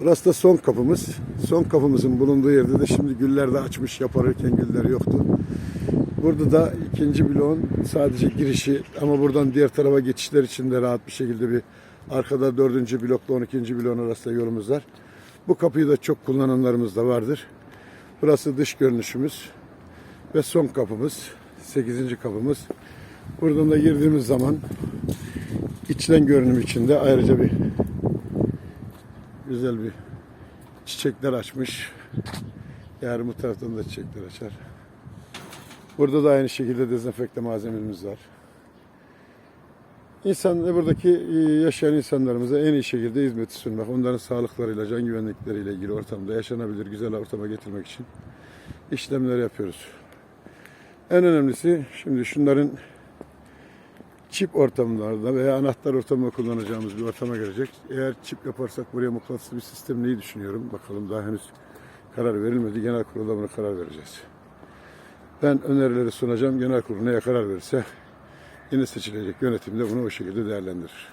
Burası da son kapımız. Son kapımızın bulunduğu yerde de şimdi güller de açmış yaparken güller yoktu. Burada da ikinci bloğun sadece girişi ama buradan diğer tarafa geçişler için de rahat bir şekilde bir arkada dördüncü blokla 12. bloğun arasında yolumuz var. Bu kapıyı da çok kullananlarımız da vardır. Burası dış görünüşümüz ve son kapımız, 8. kapımız. Buradan da girdiğimiz zaman içten görünüm içinde ayrıca bir güzel bir çiçekler açmış. Yarın bu taraftan da çiçekler açar. Burada da aynı şekilde dezenfekte malzememiz var. İnsan buradaki e, yaşayan insanlarımıza en iyi şekilde hizmeti sunmak, onların sağlıklarıyla, can güvenlikleriyle ilgili ortamda yaşanabilir güzel ortama getirmek için işlemler yapıyoruz. En önemlisi şimdi şunların çip ortamlarda veya anahtar ortamında kullanacağımız bir ortama gelecek. Eğer çip yaparsak buraya mıknatıslı bir sistem neyi düşünüyorum? Bakalım daha henüz karar verilmedi. Genel kurulda buna karar vereceğiz. Ben önerileri sunacağım. Genel kurul neye karar verirse yine seçilecek yönetim de bunu o şekilde değerlendirir.